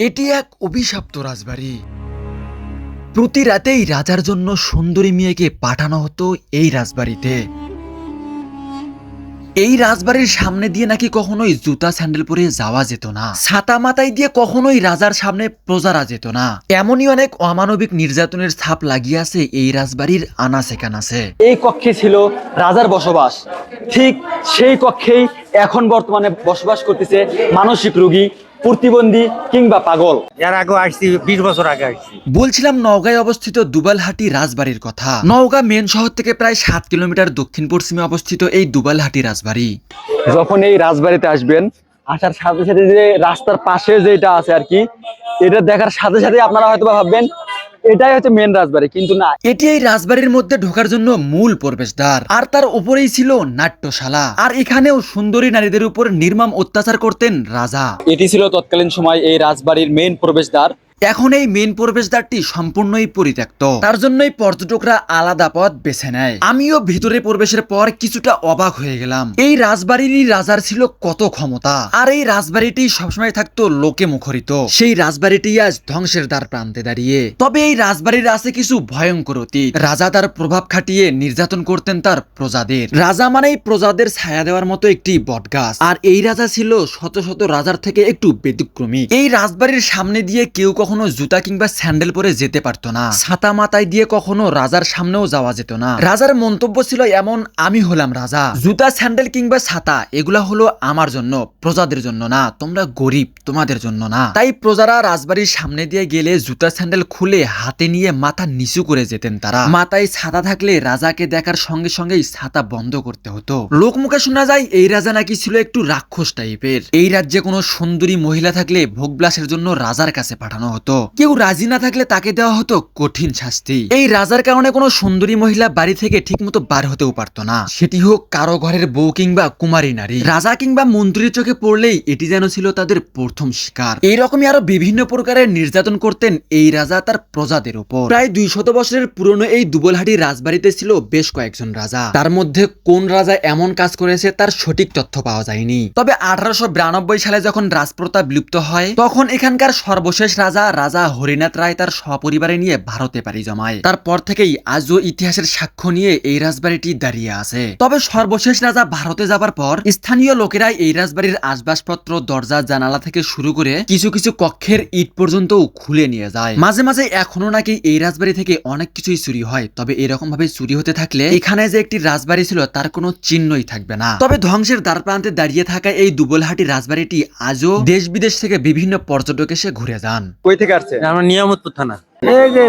এটি এক অভিশপ্ত রাজবাড়ি। প্রতি রাতেই রাজার জন্য সুন্দরী মেয়েকে পাঠানো হতো এই রাজবাড়িতে। এই রাজবাড়ির সামনে দিয়ে নাকি কখনোই জুতা স্যান্ডেল পরে যাওয়া যেত না। ছাতা মাথায় দিয়ে কখনোই রাজার সামনে প্রজারা যেত না। এমনই অনেক অমানবিক নির্যাতনের ছাপ লাগিয়ে আছে এই রাজবাড়ির আনাসে কানাসে এই কক্ষে ছিল রাজার বসবাস। ঠিক সেই কক্ষেই এখন বর্তমানে বসবাস করতেছে মানসিক রোগী প্রতিবন্ধী কিংবা পাগল। এর আগে আসছি বিশ বছর আগে আসছি। বলছিলাম নওগাঁয় অবস্থিত দুবালহাটি রাজবাড়ির কথা। নওগাঁ মেন শহর থেকে প্রায় সাত কিলোমিটার দক্ষিণ পশ্চিমে অবস্থিত এই দুবালহাটি রাজবাড়ি। যখন এই রাজবাড়িতে আসবেন আসার সাথে সাথে যে রাস্তার পাশে যেটা আছে আর কি এটা দেখার সাথে সাথে আপনারা হয়তো বা ভাববেন এটাই হচ্ছে মেন রাজবাড়ি কিন্তু না। এটি এই রাজবাড়ির মধ্যে ঢোকার জন্য মূল প্রবেশদ্বার। আর তার উপরেই ছিল নাট্যশালা। আর এখানেও সুন্দরী নারীদের উপর নির্মম অত্যাচার করতেন রাজা। এটি ছিল তৎকালীন সময় এই রাজবাড়ির মেন প্রবেশদ্বার। এখন এই মেন প্রবেশদ্বারটি সম্পূর্ণই পরিত্যক্ত। তার জন্যই পর্যটকরা আলাদা পথ বেছে নেয়। আমিও ভিতরে প্রবেশের পর কিছুটা অবাক হয়ে গেলাম। এই রাজবাড়িরই রাজার ছিল কত ক্ষমতা। আর এই রাজবাড়িটি সবসময় থাকতো লোকে মুখরিত। সেই রাজবাড়িটি আজ ধ্বংসের দ্বার প্রান্তে দাঁড়িয়ে। তবে এই রাজবাড়ির আছে কিছু ভয়ঙ্কর অতীত। রাজা তার প্রভাব খাটিয়ে নির্যাতন করতেন তার প্রজাদের। রাজা মানেই প্রজাদের ছায়া দেওয়ার মতো একটি বটগাছ। আর এই রাজা ছিল শত শত রাজার থেকে একটু ব্যতিক্রমী। এই রাজবাড়ির সামনে দিয়ে কেউ কখনো জুতা কিংবা স্যান্ডেল পরে যেতে পারতো না। ছাতা মাথায় দিয়ে কখনো রাজার সামনেও যাওয়া যেত না। রাজার মন্তব্য ছিল এমন, আমি হলাম রাজা। জুতা, স্যান্ডেল কিংবা ছাতা, এগুলা হলো আমার জন্য, প্রজাদের জন্য না। তোমরা গরিব, তোমাদের জন্য না। তাই প্রজারা রাজবাড়ির সামনে দিয়ে গেলে জুতা, স্যান্ডেল খুলে হাতে নিয়ে মাথা নিচু করে যেতেন তারা। মাথায় ছাতা থাকলে রাজাকে দেখার সঙ্গে সঙ্গেই ছাতা বন্ধ করতে হতো। লোকমুখে শোনা যায়, এই রাজা নাকি ছিল একটু রাক্ষস টাইপের। এই রাজ্যে কোনো সুন্দরী মহিলা থাকলে ভোগবিলাসের জন্য রাজার কাছে পাঠানো হতো। কেউ রাজি না থাকলে তাকে দেওয়া হতো কঠিন শাস্তি। এই রাজার কারণে কোনো সুন্দরী মহিলা বাড়ি থেকে ঠিকমতো বার হতেও পারতো না। সেটি হোক কারও ঘরের বউ কিংবা কুমারী নারী। রাজা কিংবা মন্ত্রীর চোখে পড়লেই এটি যেন ছিল তাদের প্রথম শিকার। এইরকমই আরও বিভিন্ন প্রকারের নির্যাতন করতেন এই রাজা তার প্রজাদের উপর প্রায় দুই শত বছরের পুরনো এই দুবলহাটি রাজবাড়িতে ছিল বেশ কয়েকজন রাজা। তার মধ্যে কোন রাজা এমন কাজ করেছে তার সঠিক তথ্য পাওয়া যায়নি। তবে আঠারোশো বিরানব্বই সালে যখন রাজপ্রতাপ বিলুপ্ত হয়, তখন এখানকার সর্বশেষ রাজা রাজা হরিনাথ রায় তার সপরিবারে নিয়ে ভারতে পাড়ি জমায়। তারপর থেকেই আজও ইতিহাসের সাক্ষ্য নিয়ে এই রাজবাড়িটি দাঁড়িয়ে আছে। তবে সর্বশেষ রাজা ভারতে যাবার পর স্থানীয় লোকেরাই এই রাজবাড়ির আসবাবপত্র দরজা, জানালা থেকে শুরু করে কিছু কিছু কক্ষের ইট পর্যন্তও খুলে নিয়ে যায়। মাঝে মাঝে এখনও নাকি এই রাজবাড়ি থেকে অনেক কিছুই চুরি হয়। তবে এরকম ভাবে চুরি হতে থাকলে এখানে যে একটি রাজবাড়ি ছিল তার কোনো চিহ্নই থাকবে না। তবে ধ্বংসের দ্বার প্রান্তে দাঁড়িয়ে থাকা এই দুবলহাটি রাজবাড়িটি আজও দেশ বিদেশ থেকে বিভিন্ন পর্যটক এসে ঘুরে যান। কই থেকে আসছে। আমরা নিয়ামতপুর থানা। এই যে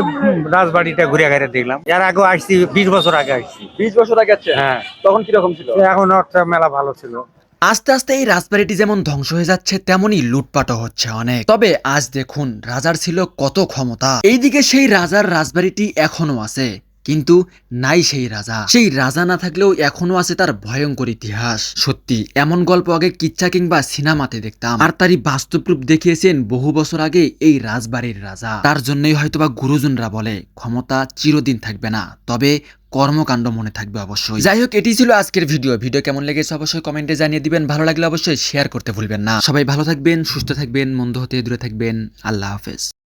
রাজবাড়িটা ঘুরে ঘুরে দেখলাম। এর আগে আসছি বিশ বছর আগে আসছি। বিশ বছর আগে আসছে? হ্যাঁ। তখন কীরকম ছিল? এখন একটা মেলা ভালো ছিল। আস্তে আস্তে এই রাজবাড়িটি যেমন ধ্বংস হয়ে যাচ্ছে তেমনই লুটপাটও হচ্ছে অনেক। তবে আজ দেখুন রাজার ছিল কত ক্ষমতা। এইদিকে সেই রাজার রাজবাড়িটি এখনও আছে। কিন্তু নাই সেই রাজা। সেই রাজা না থাকলেও এখনও আছে তার ভয়ঙ্কর ইতিহাস। সত্যি, এমন গল্প আগে কিচ্ছা কিংবা সিনেমাতে দেখতাম। আর তারই বাস্তব রূপ দেখিয়েছেন বহু বছর আগে এই রাজবাড়ির রাজা। তার জন্যই হয়তোবা গুরুজনরা বলে, ক্ষমতা চিরদিন থাকবে না। তবে কর্মকাণ্ড মনে থাকবে অবশ্যই। যাই হোক, এটি ছিল আজকের ভিডিও। ভিডিও কেমন লেগেছে অবশ্যই কমেন্টে জানিয়ে দিবেন। ভালো লাগলে অবশ্যই শেয়ার করতে ভুলবেন না। সবাই ভালো থাকবেন, সুস্থ থাকবেন, মন্দ হতে দূরে থাকবেন। আল্লাহ হাফেজ।